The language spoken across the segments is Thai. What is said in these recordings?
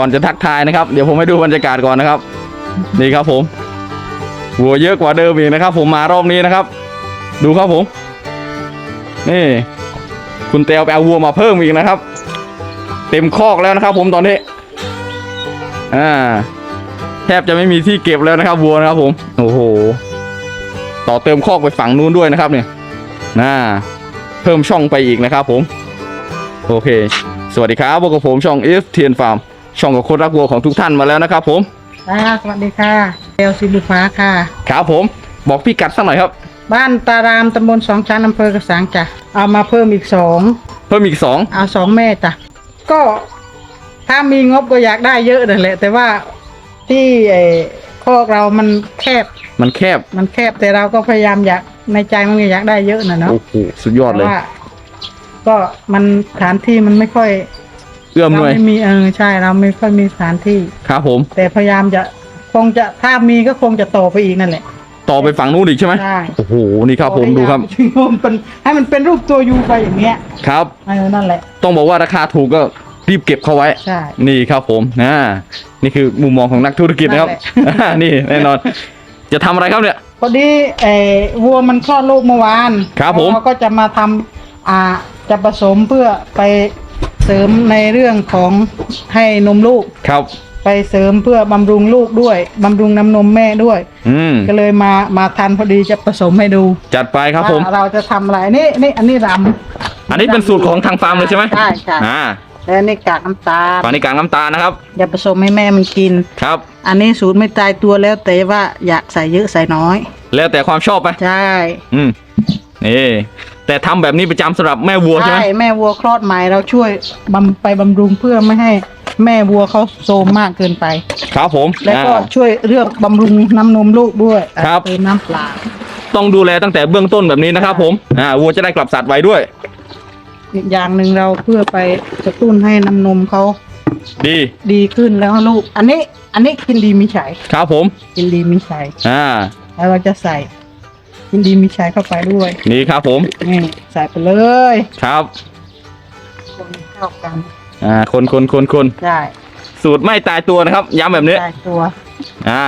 ก่อนจะทักทายนะครับ เดี๋ยวผมให้ดูบรรยากาศก่อนนะครับ นี่ครับผมวัวเยอะกว่าเดิมอีกนะครับ ผมมารอบนี้นะครับ ดูครับผม นี่ คุณเตียวไปเอาวัวมาเพิ่มอีกนะครับ เต็มคอกแล้วนะครับ ผมตอนนี้อ่าแทบจะไม่มีที่เก็บแล้วนะครับวัวนะครับ ผมโอ้โห ต่อเติมคอกไปฝั่งนู้นด้วยนะครับ เนี่ยน่าเพิ่มช่องไปอีกนะครับ ผม โอเค สวัสดีครับพวกกับผมช่อง F t n Farm ช่องกับคนรักวัวของทุกท่านมาแล้วนะครับผมค่ะสวัสดีค่ะเอลซิบุฟ้าค่ะ ครับผม บอกพี่กัดสักหน่อยครับ บ้านตารามตำบลสองชั้นอำเภอกระสังจ้ะเอามาเพิ่มอีกสองเพิ่มอีกสองเอาสองแม่จ้ะก็ถ้ามีงบก็อยากได้เยอะนั่นแหละ แต่ว่าที่ไอ้คอกเรามันแคบ มันแคบ มันแคบแต่เราก็พยายามอยากในใจมันก็อยากได้เยอะนะเนาะโอ้โหสุดยอดแต่เลยว่าก็มันสถานที่มันไม่ค่อย เอื้อมหเราน่วยไม่มีเออใช่เราไม่ค่อยมีสถานที่ ครับผม แต่พยายามจะคงจะถ้ามีก็คงจะต่อไปอีกนั่นแหละ ต่อไปฝั่งนู้นอีกใช่ไหมใช่ โอ้โหนี่ครับผมดูครับให้มันเป็นให้มันเป็นรูปตัวยูไปอย่างเงี้ยครับ เออนั่นแหละ ต้องบอกว่าราคาถูกก็รีบเก็บเข้าไว้ ใช่ นี่ครับผมนะนี่คือมุมมองของนักธุรกิจนะครับนั่นแหละนี่แน่นอน จะทำอะไรครับเนี่ย พอดีเออวัวมันคลอดลูกเมื่อวานครับผมเราก็จะมาทำอ่าจะผสมเพื่อไปเส ริมในเรื่องของให้นมลูก ครับ ไปเสริมเพื่อบำรุงลูกด้วยบำรุงน้ำนมแม่ด้วย อืม ก็เลยมามาทันพอดีจะผสมให้ดูจัดไปครับผม ว่าเราจะทำอะไรนี่นี่อันนี้รำอันนี้เป็นสูตรของทางฟาร์มเลยใช่ไหมใช่ใช่อ่าแล้วอันนี่กากน้ำตาลฝั่งนี้กลางน้ำตาลนะครับจะผสมให้แม่มันกิน ครับ อันนี้สูตรไม่ตายตัวแล้วแต่ว่าอยากใส่เยอะใส่น้อย แล้วแต่ความชอบไป ใช่ อืม นี่แต่ทำแบบนี้ประจำสำหรับแม่วัวใช่ไหมใช่แม่วัวคลอดใหม่เราช่วยบำไปบำรุงเพื่อไม่ให้แม่วัวเขาโซมมากเกินไป ครับผมแล้วก็อ่า ช่วยเรื่องบำรุงน้ำนมลูกด้วยครับ เติมน้ำเปลาต้องดูแลตั้งแต่เบื้องต้นแบบนี้นะครับผมอ่าวัวจะได้กลับสัตว์ไว้ด้วย อีกอย่างหนึ่งเราเพื่อไปกระตุ้นให้น้ำนมเขาดีดีขึ้นแล้วลูก อันนี้อันนี้กินดีมีชัยครับผมกินดีมีชัยอ่าแล้วเราจะใส่ กินดีมีชัยเข้าไปด้วยนี่ครับผมนี่ใส่ไปเลยครับคนเข้ากันอ่าคนคนคนคนได้สูตรไม่ตายตัวนะครับ ย้ำแบบนี้ได้ตัว อ่า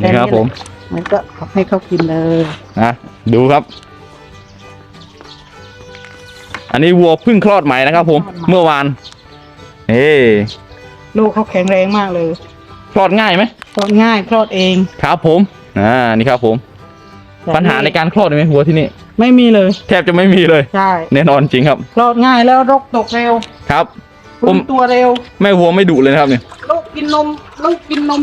นี่ครับผม มันก็ให้เขากินเลยอะดูครับ อันนี้วัวเพึ่งคลอดใหม่นะครับผม เมื่อวานเอ้ลูกเขาแข็งแรงมากเลย คลอดง่ายไหมคลอดง่ายคลอดเอง ครับผม อ่านี่ครับผมแต่ปัญหาในการคลอดมีไหมวัวที่นี่ไม่มีเลย แทบจะไม่มีเลยใช่แน่นอนจริงครับคลอดง่ายแล้วรกตกเร็วครับฟื้นตัวเร็วแม่วัวไม่ดุเลยนะครับเนี่ยลูกกินนมลูกกินนม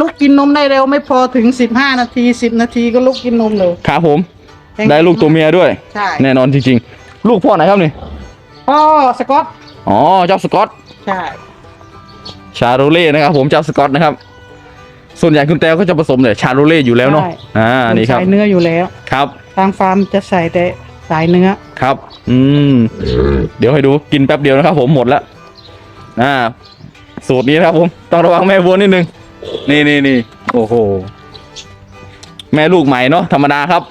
ลูกกินนมได้เร็วไม่พอถึงสิบห้านาทีสิบนาทีก็ลูกกินนมเลยครับผม ได้ลูกตัวเมียด้วยใช่แน่นอนจริง ๆ ลูกพ่อไหนครับนี่พ่อสกอตอ๋อเจ้าสกอตใช่ชาโรเล่นะครับผมเจ้าสกอตนะครับ ส่วนใหญ่คุณแต้วก็จะผสมเนี่ยชาโรเล่อยู่แล้วเนาะอ่านี่ครับใส่เนื้ออยู่แล้ว ครับ ทางฟาร์มจะใส่แต่สายเนื้อ ครับ อืม เดี๋ยวให้ดูกินแป๊บเดียวนะครับผมหมดแล้วอ่า สูตรนี้นะครับผม ต้องระวังแม่วัวนิดนึง นี่นี่นี่โอ้โห แม่ลูกใหม่เนาะธรรมดาครับ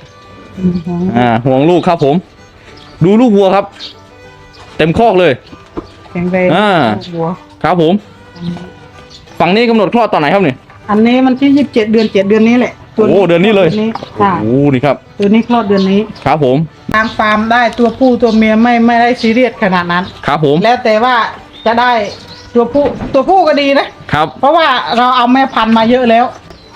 อือหืออ่า ห่วงลูกครับผม ดูลูกวัวครับ เต็มคอกเลย แข็งแรงอ่า หัวครับผม ฝั่งนี้กำหนดคลอดตอนไหนครับนี่ อันนี้มันที่ยี่สิบเจ็ดเดือนเจ็ดเดือนนี้แหละตัวโอ้เดือนนี้เลยตัวนี้โอ้ค่ะโหนี่ครับตัวนี้คลอดเดือนนี้ครับผมทางฟาร์มได้ตัวผู้ตัวเมียไม่ไม่ได้ซีเรียสขนาดนั้น ครับผมแล้วแต่ว่าจะได้ตัวผู้ตัวผู้ก็ดีนะ ครับ เพราะว่าเราเอาแม่พันธุ์มาเยอะแล้ว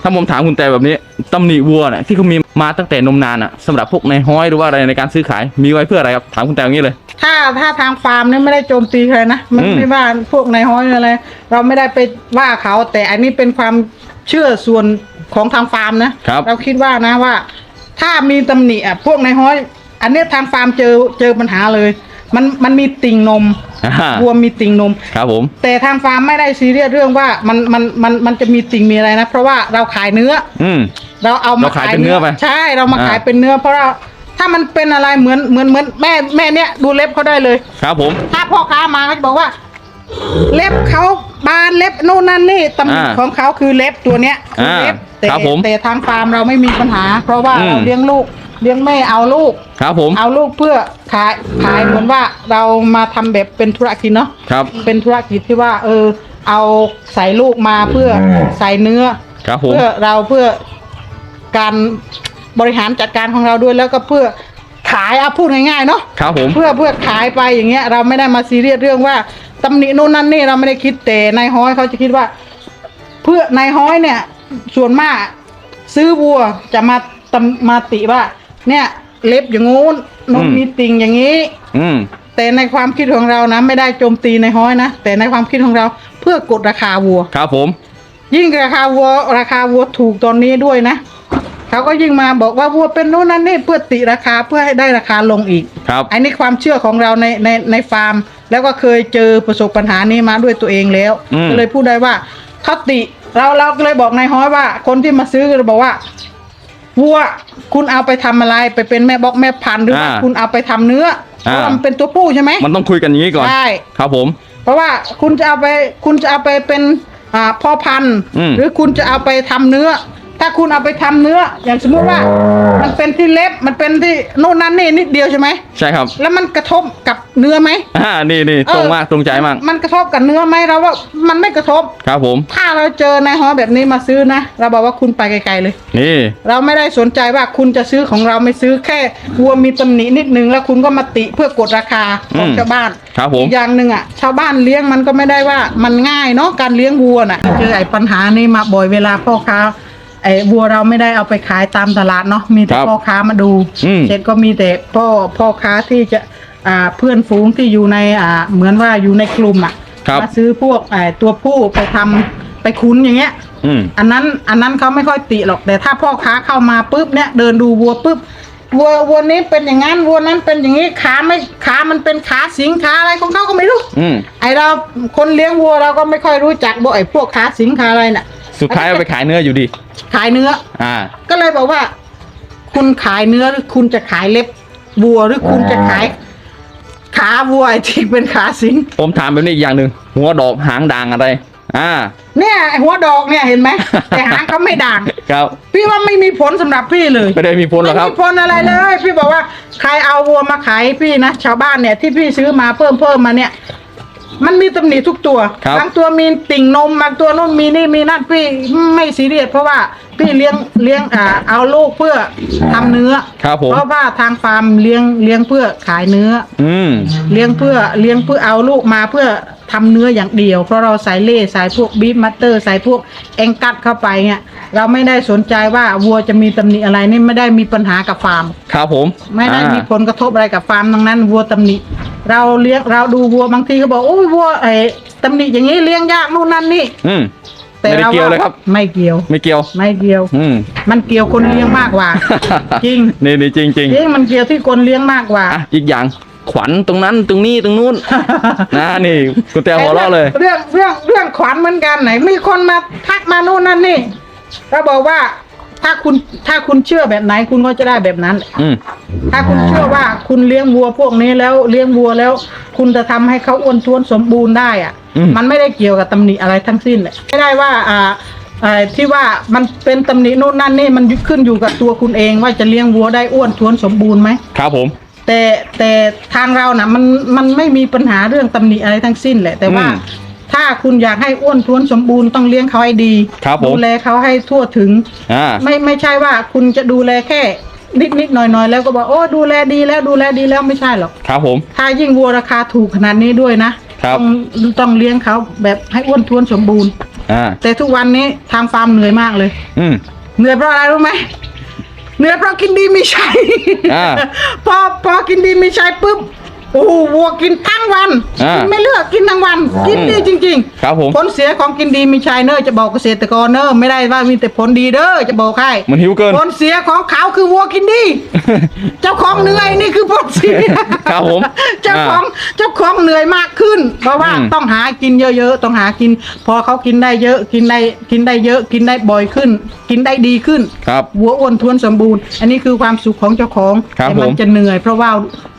ถ้าผมถามคุณแต่แบบนี้ตำหนิวัวเนี่ยที่เขามีมาตั้งแต่นมนานอะสำหรับพวกในห้อยหรือว่าอะไรในการซื้อขายมีไว้เพื่ออะไรครับถามคุณแต่อย่างนี้เลย ถ้าถ้าทางฟาร์มเนี่ยไม่ได้โจมตีใครนะไม่อืม ไม่ว่าพวกนายห้อยอะไร เราไม่ได้ไปว่าเขา แต่อันนี้เป็นความเชื่อส่วนของทางฟาร์มนะครับ เราคิดว่านะว่า ถ้ามีตำหนิอะพวกนายห้อย อันเนี้ยทางฟาร์มเจอเจอปัญหาเลย มันมันมีติ่งนมอ่าวัวมีติ่งนม ครับผม แต่ทางฟาร์มไม่ได้ซีเรียสเรื่องว่ามันมันมันมันจะมีติ่งมีอะไรนะ เพราะว่าเราขายเนื้อ อืม เราเอามาเราขายเป็นเนื้อไปใช่เรามาอ่าขายเป็นเนื้อ เพราะเรา ถ้ามันเป็นอะไรเหมือนเหมือนเหมือนแม่แม่เนี้ยดูเล็บเขาได้เลย ครับผม ถ้าพ่อค้ามาเขาจะบอกว่า เล็บเขาบานเล็บโน่นนั่นนี่ตำหนิอ่าของเขาคือเล็บตัวเนี้ยคือเล็บอ่าแต่ครับผมแต่ทางฟาร์มเราไม่มีปัญหา เพราะว่าอืม เราเลี้ยงลูกเลี้ยงแม่เอาลูก ครับผม เอาลูกเพื่อขายขายเหมือนว่าเรามาทำแบบเป็นธุรกิจเนาะครับ เป็นธุรกิจที่ว่า เออ เอาใส่ลูกมาเพื่อใส่เนื้อ ครับผม เพื่อเราเพื่อการ บริหารจัดการของเราด้วยแล้วก็เพื่อขายเอาพูดง่ายๆเนาะครับผม เพื่อเพื่อขายไปอย่างเงี้ย เราไม่ได้มาซีเรียสเรื่องว่าตำหนิโน่นนั่นนี่เราไม่ได้คิดแต่นายฮ้อยเขาจะคิดว่า เพื่อนายฮ้อยเนี่ย ส่วนมากซื้อวัวจะมาตำมาติว่า เนี่ยเล็บอย่างงู้นนมมีติ่งอย่างนี้ อืม แต่ในความคิดของเรานะไม่ได้โจมตีนายฮ้อยนะแต่ในความคิดของเราเพื่อกดราคาวัว ครับผม ยิ่งราคาวัวราคาวัวถูกตอนนี้ด้วยนะ เขาก็ยิ่งมาบอกว่าวัวเป็นโน่นนั่นนี่เพื่อติราคาเพื่อให้ได้ราคาลงอีก ครับ อันนี้ความเชื่อของเราในในในฟาร์ม แล้วก็เคยเจอประสบปัญหานี้มาด้วยตัวเองแล้วอืม ก็เลยพูดได้ว่าเขาติเราเราก็เลยบอกนายฮ้อยว่า คนที่มาซื้อก็เลยบอกว่าวัวคุณเอาไปทำอะไรไปเป็นแม่บอกแม่พันธุ์หรือว่าคุณเอาไปทำเนื้อเพราะว่ามันเป็นตัวผู้ใช่ไหม มันต้องคุยกันอย่างนี้ก่อน ใช่ ครับผม เพราะว่าคุณจะเอาไปคุณจะเอาไปเป็นอ่าพ่อพันธุ์อืมหรือคุณจะเอาไปทำเนื้อ ถ้าคุณเอาไปทำเนื้อ อย่างสมมุติว่า มันเป็นที่เล็บมันเป็นที่โน่นนั่นนี่นิดเดียวใช่ไหมใช่ครับแล้วมันกระทบกับเนื้อไหมอ่านี่นี่เออตรงมากตรงใจมากมันกระทบกับเนื้อไหมเราว่ามันไม่กระทบ ครับผม ถ้าเราเจอนายฮอแบบนี้มาซื้อนะเราบอกว่าคุณไปไกลๆเลย นี่ เราไม่ได้สนใจว่าคุณจะซื้อของเราไม่ซื้อแค่วัวมีตำหนินิดนึงแล้วคุณก็มาติเพื่อกดราคาของอืมชาวบ้านครับผม อีกอย่างหนึ่งอะชาวบ้านเลี้ยงมันก็ไม่ได้ว่ามันง่ายเนาะการเลี้ยงวัวน่ะเจอไอ้ปัญหานี้มาบ่อยเวลาพ่อค้า ไอ้วัวเราไม่ได้เอาไปขายตามตลาดเนาะมีแต่ครับพ่อค้ามาดูอืม เสร็จก็มีแต่พ่อพ่อค้าที่จะอ่าเพื่อนฝูงที่อยู่ในอ่าเหมือนว่าอยู่ในกลุ่มอะครับ มาซื้อพวกไอ้ตัวผู้ไปทำไปคุ้นอย่างเงี้ย อืม อันนั้นอันนั้นเขาไม่ค่อยติหรอกแต่ถ้าพ่อค้าเข้ามาปุ๊บเนี่ยเดินดูวัวปุ๊บวัววัวนี้เป็นอย่างนั้นวัวนั้นเป็นอย่างนี้ขาไม่ขามันเป็นขาสิงขาอะไรของเขาก็ไม่รู้อืม ไอเราคนเลี้ยงวัวเราก็ไม่ค่อยรู้จักบ่ไอพวกขาสิงขาอะไรน่ะ สุดท้ายเอาไปขายเนื้ออยู่ดี ขายเนื้อ อ่า ก็เลยบอกว่า คุณขายเนื้อหรือคุณจะขายเล็บวัวหรือคุณจะขาย ขาวัวไอที่เป็นขาสิง ผมถามแบบนี้อีกอย่างหนึ่งหัวดอกหางด่างอะไร อ่า เนี่ยไอ้หัวดอกเนี่ยเห็นไหม แต่หางเขาไม่ด่าง ครับ พี่ว่าไม่มีผลสำหรับพี่เลยไม่ได้มีผลหรอกครับไม่มีผลอะไรเลย พี่บอกว่าใครเอาวัวมาขายให้พี่นะชาวบ้านเนี่ยที่พี่ซื้อมาเพิ่มเพิ่มมาเนี่ย มันมีตำหนิทุกตัวครับบางตัวมีติ่งนมบางตัวนู่นมีนี่มีนั่นพี่ไม่ซีเรียสเพราะว่าพี่เลี้ยงเลี้ยงอ่าเอาลูกเพื่อทำเนื้อครับผม เพราะว่าทางฟาร์มเลี้ยงเลี้ยงเพื่อขายเนื้อ อืม เลี้ยงเพื่อเลี้ยงเพื่อเอาลูกมาเพื่อทำเนื้ออย่างเดียว เพราะเราใส่เล่ใส่พวกบีฟมัตเตอร์ใส่พวกแองกัดเข้าไปเนี่ยเราไม่ได้สนใจว่าวัวจะมีตำหนิอะไรนี่ไม่ได้มีปัญหากับฟาร์ม ครับผมไม่ได้อ่ามีผลกระทบอะไรกับฟาร์มดังนั้นวัวตำหนิ เราเลี้ยงเราดูวัวบางทีก็บอกโอ้ยวัวไอ้ตำหนิอย่างนี้เลี้ยงยากนู่นนั่นนี่อืม ไม่ได้เกี่ยวเลยครับ ไม่เกี่ยว ไม่เกี่ยว ไม่เกี่ยว อืม มันเกี่ยวคนเลี้ยงมากกว่า จริงนี่นี่จริงจริงจริงมันเกี่ยวที่คนเลี้ยงมากกว่า อะอีกอย่างขวัญตรงนั้นตรงนี้ตรงนู้น นะนี่คุณแต่หัวเราะเลย เรื่องเรื่องเรื่องขวัญเหมือนกันไหน มีคนมาทักมาโน่นนั่นนี่ก็บอกว่า ถ้าคุณถ้าคุณเชื่อแบบไหนคุณก็จะได้แบบนั้น อืม ถ้าคุณเชื่อว่าคุณเลี้ยงวัวพวกนี้แล้วเลี้ยงวัวแล้ว คุณจะทำให้เขาอ้วนท้วนสมบูรณ์ได้อะอืม มันไม่ได้เกี่ยวกับตำหนิอะไรทั้งสิ้นเลยไม่ได้ว่าอ่าอ่าที่ว่ามันเป็นตำหนิโน่นนั่นนี่มันขึ้นอยู่กับตัวคุณเองว่าจะเลี้ยงวัวได้อ้วนท้วนสมบูรณ์ไหม ครับผม แต่แต่ทางเรานะ่ะมันมันไม่มีปัญหาเรื่องตำหนิอะไรทั้งสิ้นแหละ แต่ว่าอืม ถ้าคุณอยากให้อ้วนท้วนสมบูรณ์ต้องเลี้ยงเขาให้ดีครับผมดูแลเขาให้ทั่วถึง อ่า ไม่ไม่ใช่ว่าคุณจะดูแลแค่ นิดนิดหน่อยหน่อยแล้วก็บอกโอ้ดูแลดีแล้วดูแลดีแล้วไม่ใช่หรอกครับผม ถ้ายิ่งวัวราคาถูกขนาดนี้ด้วยนะครับ ต้องต้องเลี้ยงเขาแบบให้อ้วนท้วนสมบูรณ์ อ่า แต่ทุกวันนี้ทางฟาร์มเหนื่อยมากเลย อืม เหนื่อยเพราะอะไรรู้ไหมเหนื่อยเพราะกินดีมีใช้อ่าพอพอกินดีมีใช้ปุ๊บโอ้โหวัวกินทั้งวันอ่า กิกินไม่เลือก กินทั้งวัน กินดีจริงครับผม ผลเสียของกินดีมีใช้เนอะจะบอกเกษตรกรเนอะไม่ได้ว่ามีแต่ผลดีเด้อจะบอกให้มันหิวเกินผลเสียของเขาคือวัวกินดี เจ้าของเหนื่อยนี่คือผลเสียครับผมเจ้าของเจ้าของเหนื่อยมากขึ้น เพราะว่าอืมต้องหากินเยอะๆต้องหากิน พอเขากินได้เยอะกินได้กินได้เยอะกินได้บ่อยขึ้น กินได้ดีขึ้นครับวัวอ้วนท้วนสมบูรณ์ อันนี้คือความสุขของเจ้าของครับแต่มัผมจะเหนื่อยเพราะว่า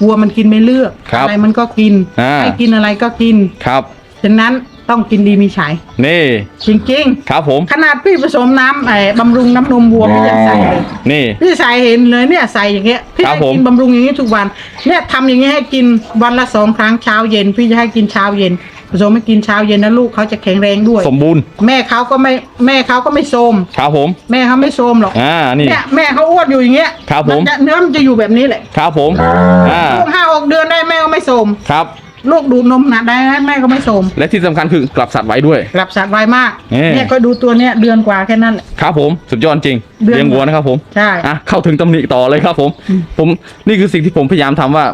วัวมันกินไม่เลือกครับอะไรมันก็กินอ่าให้กินอะไรก็กินครับ ฉะนั้นต้องกินดีมีชัยนี่ จริงครับผม ๆ ขนาดพี่ผสมน้ำไอ้บำรุงน้ำนมวัวพี่ยังใส่เลย นี่ พี่ใส่เห็นเลยเนี่ยใส่อย่างเงี้ยพี่ครับให้ผม กินบำรุงอย่างนี้ทุกวัน เนี่ยทำอย่างเงี้ยให้กินวันละสองครั้งเช้าเย็น พี่จะให้กินเช้าเย็นผสมให้กินเช้าเย็นนะลูกเขาจะแข็งแรงด้วย สมบูรณ์แม่เขาก็ไม่แม่เขาก็ไม่โทรมครับผม แม่เขาไม่โทรมหรอกอ่านี่ เนี่ยแม่เขาอ้วนอยู่อย่างเงี้ยครับผม นจะเนื้อมันจะอยู่แบบนี้แหละครับผม อ่า ลูกห้าหกเดือนได้แม่ก็ไม่โทรมครับ ลูกดูดนมหนักได้แม่ก็ไม่โทรมและที่สำคัญคือกลับสัตว์ไว้ด้วยกลับสัตว์ไวมากเอ๊ะ เนี่ยก็ดูตัวเนี้ยเดือนกว่าแค่นั้นแหละ ครับผมสุดยอดจริงเดือน เลี้ยงวัวนะครับผมใช่ อะเข้าถึงตำหนิต่อเลยครับผม ผมนี่คือสิ่งที่ผมพยายามทำว่า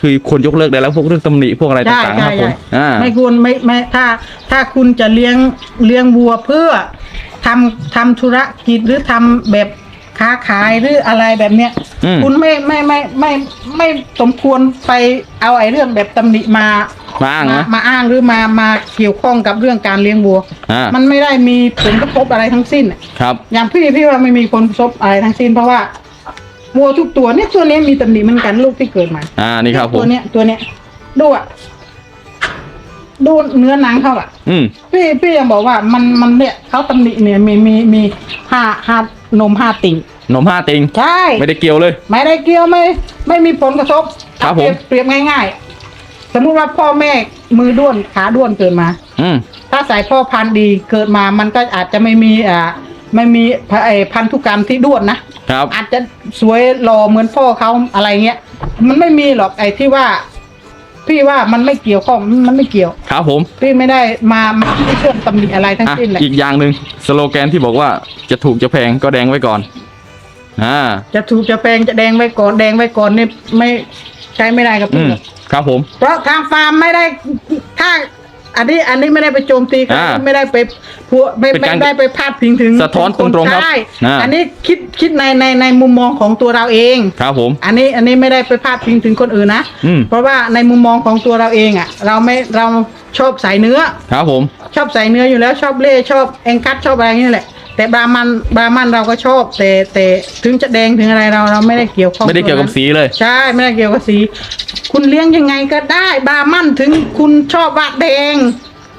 คือควรยกเลิกได้แล้วพวกเรื่องตำหนิพวกอะไรใช่ต่างๆคใช่รับผมใช่อ่า ไม่ควรไม่ไม่ถ้าถ้าคุณจะเลี้ยงเลี้ยงวัวเพื่อทำทำธุรกิจหรือทำแบบ ค้าขายหรืออะไรแบบเนี้ย อืม คุณไม่ไม่ไม่ไม่ไม่สมควรไปเอาไอ้เรื่องแบบตำหนิมามาอ้างนะ มาอ้างหรือมามาเกี่ยวข้องกับเรื่องการเลี้ยงวัว อ่ามันไม่ได้มีผลกระทบอะไรทั้งสิ้นอะ ครับ อย่างพี่พี่ว่าไม่มีผลกระทบอะไรทั้งสิ้นเพราะว่าวัวทุกตัวเนี่ยตัวนี้มีตำหนิเหมือนกันลูกที่เกิดมาอ่า นี่ครับผมตัวเนี้ยตัวเนี้ยดูอะดูเนื้อหนังเขาอะอืม พี่พี่ยังบอกว่ามันมันเนี่ยเขาตำหนิเนี่ยมีมีมีห้าห้า นมห้าติ่งนมห้าติงใช่ ไม่ได้เกี่ยวเลย ไม่ได้เกี่ยวไม่ ไม่มีผลกระทบครับผมเปยเปรียบง่ายๆ สมมุติว่าพ่อแม่มือด้วนขาด้วนเกิดมา อืมถ้าสายพ่อพันธุ์ดีเกิดมามันก็อาจจะไม่มีอ่าไม่มีไอ้พันธุกรรมที่ด้วนนะครับ อาจจะสวยหล่อเหมือนพ่อเขาอะไรเงี้ย มันไม่มีหรอกไอ้ที่ว่า พี่ว่ามันไม่เกี่ยวข้องมันไม่เกี่ยว ครับผมพี่ไม่ได้มามาที่เชื่อมตำหนิอะไรทั้งอะสิ้นเลยอีกอย่างหนึ่งสโลแกนที่บอกว่าจะถูกจะแพงก็แดงไว้ก่อนอ่าจะถูกจะแพงจะแดงไว้ก่อนแดงไว้ก่อนนี่ไม่ใช้ไม่ได้กับอืพี่มหรอกครับผม เพราะทางฟาร์มไม่ได้ถ้า อันนี้อันนี้ไม่ได้ไปโจมตีใครอ่าไม่ได้ไปพัวไม่เป็นไม่การได้ไปพาดพิงถึงสะท้อนถึคตรงๆครับใช่อ่า อันนี้คิดคิดในในในมุมมองของตัวเราเอง ครับผม อันนี้อันนี้ไม่ได้ไปพาดพิงถึงคนอื่นนะอืม เพราะว่าในมุมมองของตัวเราเองอะ เราไม่เราชอบสายเนื้อ ครับผม ชอบใส่เนื้ออยู่แล้วชอบเล่ชอบแองกัสชอบอะไรอย่างนี้แหละ แต่บรามันบรามันเราก็ชอบ แต่แต่ถึงจะแดงถึงอะไรเราเราไม่ได้เกี่ยวข้องไม่ได้เกี่ยวกับสีเลย ใช่ไม่ได้เกี่ยวกับสี คุณเลี้ยงยังไงก็ได้บรามันถึงคุณชอบว่าแดง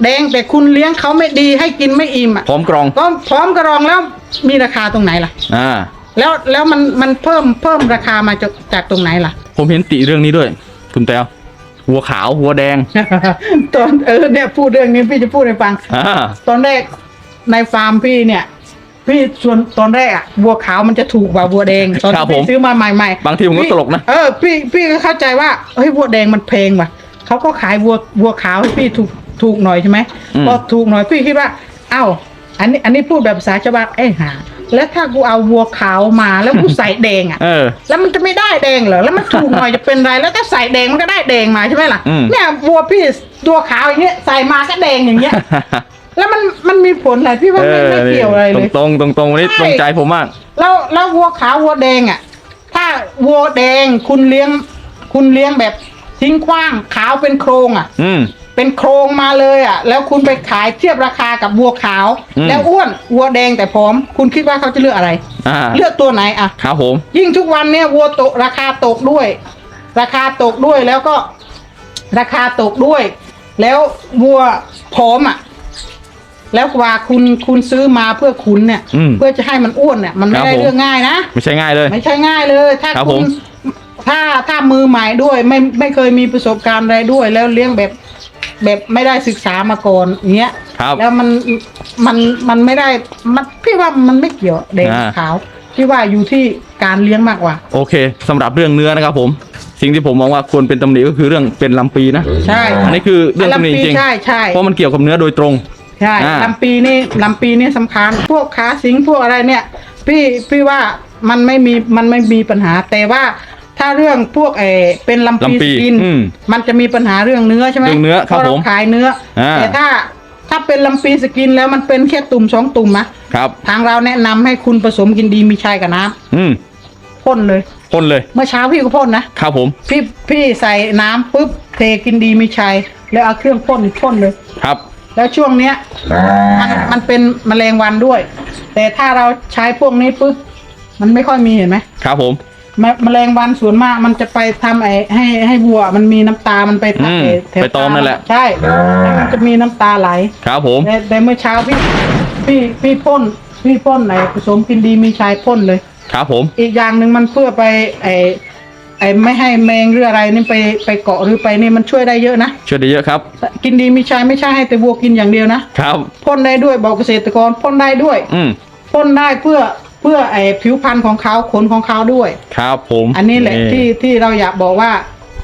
แดงแต่คุณเลี้ยงเขาไม่ดีให้กินไม่อิ่มอะพร้อมกรองก็พร้อมกระรองแล้วมีราคาตรงไหนล่ะ อ่า แล้วแล้วมันมันเพิ่มเพิ่มราคามาจากจากตรงไหนล่ะ ผมเห็นติเรื่องนี้ด้วย คุณแต้วหัวขาวหัวแดง ตอนเออเนี่ยพูดเรื่องนี้พี่จะพูดให้ฟัง อ่า ตอนแรกในฟาร์มพี่เนี่ย พี่ส่วนตอนแรกอะวัวขาวมันจะถูกกว่าวัวแดงตอนครับที่ผมพี่ซื้อมาใหม่ๆบางทีผมก็พี่ตลกนะ เออพี่พี่ก็เข้าใจว่าเฮ้ยวัวแดงมันแพงว่ะเขาก็ขายวัววัวขาวให้พี่ถูกถูกหน่อยใช่ไหมอืม พอถูกหน่อยพี่คิดว่าเอ้าอันนี้อันนี้พูดแบบภาษาชาวบ้านเอ้ยหาแล้วถ้ากูเอาวัวขาวมาแล้วกูใส่แดงอะ เออ แล้วมันจะไม่ได้แดงเหรอ แล้วมันถูกหน่อยจะเป็นไร แล้วถ้าใส่แดงมันก็ได้แดงมาใช่ไหมล่ะ อืม เนี่ยวัวพี่ตัวขาวอย่างเงี้ยใส่มาก็แดงอย่างเงี้ย แล้วมันมันมีผลอะไรพี่ว่าไม่ไม่เกี่ยวอะไรเลย ตรงๆตรงๆตรงๆวันนี้ใช่ ตรงใจผมมาก แล้วแล้ววัวขาววัวแดงอะ ถ้าวัวแดงคุณเลี้ยง คุณเลี้ยงแบบทิ้งขว้างขาวเป็นโครงอะ อืม เป็นโครงมาเลยอะ แล้วคุณไปขายเทียบราคากับวัวขาว อืม แล้วอ้วนวัวแดงแต่พร้อม คุณคิดว่าเขาจะเลือกอะไร อ่าเลือกตัวไหนอะ ครับผม ยิ่งทุกวันเนี่ยวัวตกราคาตกด้วย ราคาตกด้วยแล้วก็ ราคาตกด้วย แล้ววัวผอมอะ แล้วกว่าคุณคุณซื้อมาเพื่อคุณเนี่ย อืมเพื่อจะให้มันอ้วนเนี่ยมันไม่ครับได้ผม เรื่องง่ายนะไม่ใช่ง่ายเลย ไม่ใช่ง่ายเลย ถ้าครับคุผณมถ้าถ้ามือใหม่ด้วยไม่ไม่เคยมีประสบการณ์อะไรด้วย แล้วเลี้ยงแบบแบบไม่ได้ศึกษามาก่อนอย่างเงี้ย ครับ แล้วมันมันมันไม่ได้มันพี่ว่ามันไม่เกี่ยวแดงอ่า ขาวพี่ว่าอยู่ที่การเลี้ยงมากกว่า โอเคสำหรับเรื่องเนื้อนะครับผม สิ่งที่ผมมองว่าควรเป็นตำหนิก็คือเรื่องเป็นลำปีนะใช่อันนี้คือเรื่องตำหนิลำจปีริงใช่ใช่ๆเพราะมันเกี่ยวกับเนื้อโดยตรง ใช่อ่า ลำปีนี่ลำปีนี่สำคัญ พวกขาสิงพวกอะไรเนี่ย พี่พี่ว่ามันไม่มีมันไม่มีปัญหา แต่ว่าถ้าเรื่องพวกเออเป็นลำปีลำปีสกิน อืมมันจะมีปัญหาเรื่องเนื้อใช่ไหมเรื่องเนื้อครับพาะผมขายเนื้ออา แต่ถ้าถ้าเป็นลำปีสกินแล้วมันเป็นแค่ตุ่มสองตุ่มนะครับ ทางเราแนะนำให้คุณผสมกินดีมีชัยกับน้ำอืมพ่นเลย พ่นเลย เมื่อเช้าพี่ก็พ่นนะครับผม พี่พี่ใส่น้ำปุ๊บเทกินดีมีชัยแล้วเอาเครื่องพ่นพ่นเลย ครับ แล้วช่วงเนี้ยมันมันเป็นแมลงวันด้วย แต่ถ้าเราใช้พวกนี้ปุ๊บมันไม่ค่อยมีเห็นไหมครับผมแมแมลงวันส่วนมากมันจะไปทำไอ้ให้ให้วัวมันมีน้ำตา มันไปอืมไอ้แถวไปตอมนั่นแหละใช่มันจะมีน้ำตาไหลครับผมแต่แต่เมื่อเช้าพี่พี่พี่พ่นพี่พ่นไหนผสมกินดีมีชายพ่นเลย ครับผม อีกอย่างหนึ่งมันเพื่อไปไอ้ ไอ้ไม่ให้แมงหรืออะไรนี่ไปไปเกาะหรือไปนี่มันช่วยได้เยอะนะ ช่วยได้เยอะครับแต่กินดีมีชายไม่ใช่ให้แต่วัวกินอย่างเดียวนะครับพ่นได้ด้วยบอกเกษตรกรพ่นได้ด้วย อืมพ่นได้เพื่อเพื่อไอ้ผิวพรรณของเขาขนของเขาด้วย ครับผม อันนี้แหละที่ที่เราอยากบอกว่า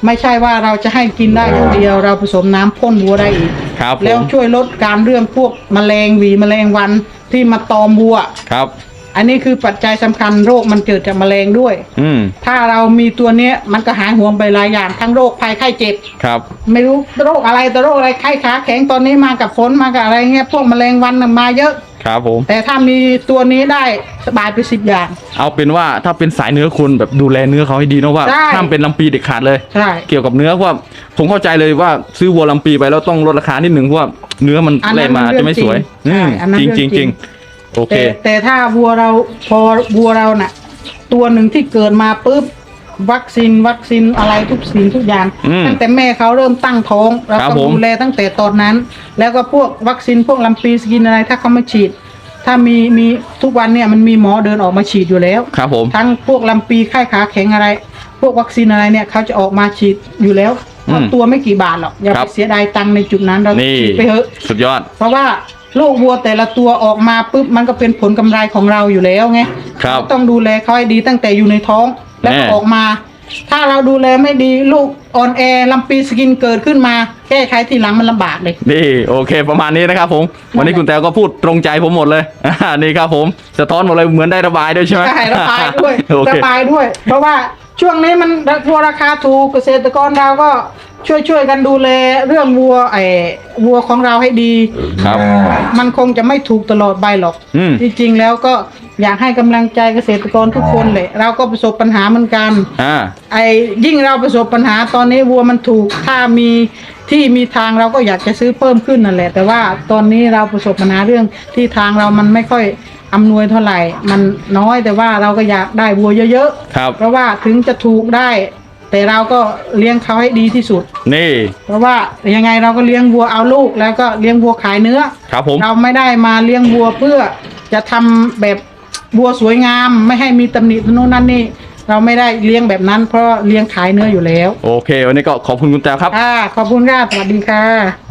ไม่ใช่ว่าเราจะให้กินได้อย่างเดียว เราผสมน้ำพ่นวัวได้อีกครับผแล้วมช่วยลดการเรื่องพวกแมลงหวีแมลงวันที่มาตอมวัวครับ อันนี้คือปัจจัยสำคัญโรคมันเกิดจากแมลงด้วย อืมถ้าเรามีตัวเนี้ยมันก็หายห่วงไปหลายอย่างทั้งโรคภัยไข้เจ็บ ครับ ไม่รู้โรคอะไรแต่โรคอะไรไข้ขาแข็งตอนนี้มากับฝนมากับอะไรเงี้ยพวกแมลงวันน่ะมาเยอะ ครับผม แต่ถ้ามีตัวนี้ได้สบายไปสิบอย่าง เอาเป็นว่าถ้าเป็นสายเนื้อคุณแบบดูแลเนื้อเขาให้ดีเนอะว่าใช่ ห้ามเป็นลำปีเด็ดขาดเลย ใช่ เกี่ยวกับเนื้อเพราะว่าผมเข้าใจเลยว่าซื้อวัวลำปีไปแล้วต้องลดราคานิดหนึ่งเพราะว่าเนื้อมันอันนั้นแล่มาเรื่องจะไม่สวยจริงอืมใช่อันนั้นจริงเรื่จริองงจจริริงง โอเค แต่แต่ถ้าวัวเราพอวัวเราน่ะ ตัวหนึ่งที่เกิดมาปุ๊บวัคซีนวัคซีนอะไรทุกสิ่งทุกอย่างอืมตั้งแต่แม่เขาเริ่มตั้งท้องเราครับต้องผมดูแลตั้งแต่ตอนนั้น แล้วก็พวกวัคซีนพวกลำปีสกินอะไร ถ้าเขามาฉีด ถ้ามีมีทุกวันเนี่ยมันมีหมอเดินออกมาฉีดอยู่แล้วครับผมทั้งพวกลำปีไข้ขาแข็งอะไร พวกวัคซีนอะไรเนี่ยเขาจะออกมาฉีดอยู่แล้วอืมตัวไม่กี่บาทหรอกอย่าครัไปบ เสียดายตังค์ในจุดนั้นเรานี่ฉีดไปเถอะ สุดยอด เพราะว่า ลูกวัวแต่ละตัวออกมาปุ๊บมันก็เป็นผลกำไรของเราอยู่แล้วไงครับเราต้องดูแลเขาให้ดีตั้งแต่อยู่ในท้องแล้วก็แน่ ออกมา ถ้าเราดูแลไม่ดีลูกอ่อนแอลำปีสกินเกิดขึ้นมาแก้ไขทีหลังมันลำบากเลย นี่โอเคประมาณนี้นะครับผม วันนี้คุณแต้วก็พูดตรงใจผมหมดเลยอ่านี่ครับผมสะท้อนหมดเลยเหมือนได้ระบายด้วยใช่ไหม ใช่ระบายด้วย โอเค ระบายด้วย เพราะว่าช่วงนี้มันวัวราคาถูกเกษตรกรเราก็ ช่วยช่วยๆกันดูแลเรื่องวัวไอ้วัวของเราให้ดี ครับ มันคงจะไม่ถูกตลอดใบหรอก อืม จริงๆแล้วก็อยากให้กำลังใจเกษตรกรทุกคนเลย เราก็ประสบปัญหาเหมือนกัน อ่า ไอ้ยิ่งเราประสบปัญหาตอนนี้วัวมันถูกถ้ามีที่มีทางเราก็อยากจะซื้อเพิ่มขึ้นนั่นแหละ แต่ว่าตอนนี้เราประสบปัญหาเรื่องที่ทางเรามันไม่ค่อยอำนวยเท่าไหร่ มันน้อยแต่ว่าเราก็อยากได้วัวเยอะครับๆเพราะว่าถึงจะถูกได้ แต่เราก็เลี้ยงเขาให้ดีที่สุด นี่ เพราะว่ายังไงเราก็เลี้ยงวัวเอาลูก แล้วก็เลี้ยงวัวขายเนื้อ ครับผม เราไม่ได้มาเลี้ยงวัวเพื่อจะทำแบบวัวสวยงาม ไม่ให้มีตำหนิโน่นนั่นนี่ เราไม่ได้เลี้ยงแบบนั้น เพราะเลี้ยงขายเนื้ออยู่แล้วโอเค วันนี้ก็ขอบคุณคุณแต้วครับ ค่ะขอบคุณค่ะสวัสดีค่ะ